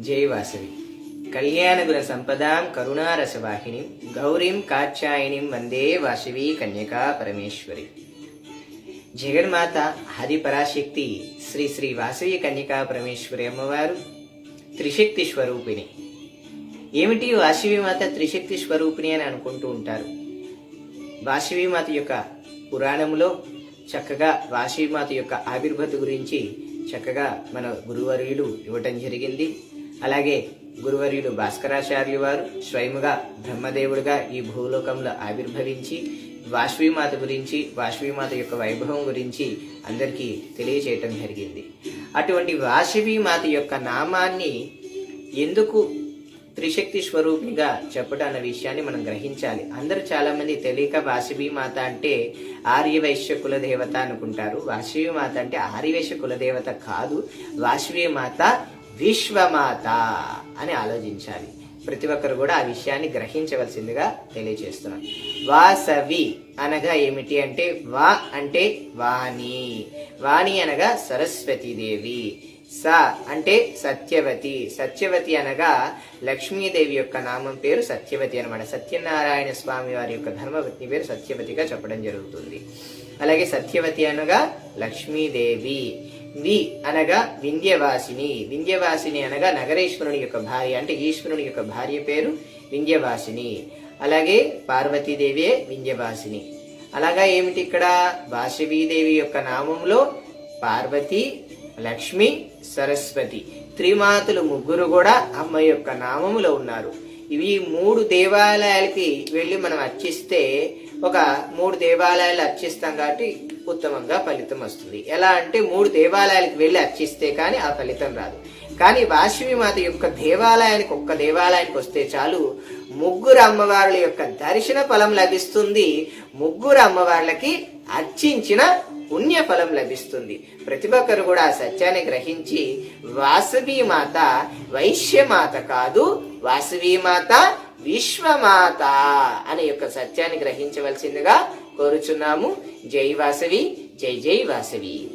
జై వాసవి కళ్యాణగుర సంపదాం కరుణారసవాహిని గౌరీం కాత్యాయనిం వందే వాసవి కన్యకా పరమేశ్వరి. జగన్మాత హరి పరాశక్తి శ్రీ శ్రీ వాసవి కన్యకా పరమేశ్వరి అమ్మవారు త్రిశక్తి స్వరూపిణి. ఏమిటి వాసవి మాత త్రిశక్తి స్వరూపిణి అని అనుకుంటూ ఉంటారు? వాసవి మాత యొక్క పురాణంలో చక్కగా వాసవి మాత యొక్క ఆవిర్భత గురించి చక్కగా మన గురువర్యులు ఇవ్వటం జరిగింది. అలాగే గురువర్యుడు భాస్కరాచార్య వారు స్వయముగా బ్రహ్మదేవుడిగా ఈ భూలోకంలో ఆవిర్భవించి వాష్వీమాత గురించి వాష్వీమాత యొక్క వైభవం గురించి అందరికీ తెలియచేయటం జరిగింది. అటువంటి వాసవీమాత యొక్క నామాన్ని ఎందుకు త్రిశక్తి స్వరూపిగా చెప్పడం అన్న విషయాన్ని మనం గ్రహించాలి. అందరూ చాలామంది తెలియక వాసవీమాత అంటే ఆర్యవైశ్య కులదేవత అనుకుంటారు. వాసవీమాత అంటే ఆర్యవైశ్య కుల దేవత కాదు. వాసవీమాత విశ్వమాత అని ఆలోచించాలి. ప్రతి ఒక్కరు కూడా ఆ విషయాన్ని గ్రహించవలసిందిగా తెలియజేస్తున్నాం వాసవి అనగా ఏమిటి అంటే వా అంటే వాణి. వాణి అనగా సరస్వతీదేవి స అంటే సత్యవతి. సత్యవతి అనగా లక్ష్మీదేవి యొక్క నామం పేరు సత్యవతి అనమాట సత్యనారాయణ స్వామి వారి యొక్క ధర్మవతి పేరు సత్యవతిగా చెప్పడం జరుగుతుంది. అలాగే సత్యవతి అనగా లక్ష్మీదేవి. వి అనగా వింధ్యవాసిని. వింధ్యవాసిని అనగా నగరేశ్వరుని యొక్క భార్య అంటే ఈశ్వరుని యొక్క భార్య పేరు వింధ్యవాసిని. అలాగే పార్వతీదేవియే వింధ్యవాసిని. అలాగా ఏమిటి ఇక్కడ? వాసవీదేవి యొక్క నామంలో పార్వతి లక్ష్మి సరస్వతి. త్రిమాతలు ముగ్గురు కూడా అమ్మ యొక్క నామములో ఉన్నారు. ఇవి మూడు దేవాలయాలకి వెళ్ళి మనం అర్చిస్తే ఒక మూడు దేవాలయాలు అర్చిస్తాం కాబట్టి ఉత్తమంగా ఫలితం వస్తుంది. ఎలా అంటే మూడు దేవాలయాలకు వెళ్ళి అర్చిస్తే కానీ ఆ ఫలితం రాదు. కానీ వాసవి మాత యొక్క దేవాలయానికి ఒక్క దేవాలయానికి వస్తే చాలు ముగ్గురు అమ్మవార్ల యొక్క దర్శన ఫలం లభిస్తుంది. ముగ్గురు అమ్మవార్లకి అర్చించిన పుణ్యఫలం లభిస్తుంది. ప్రతి ఒక్కరు కూడా ఆ సత్యాన్ని గ్రహించి వాసవి మాత వైశ్యమాత కాదు వాసవి మాత విశ్వమాత అనే యొక్క సత్యాన్ని గ్రహించవలసిందిగా కోరుచున్నాము. జై వాసవి జై జై వాసవి.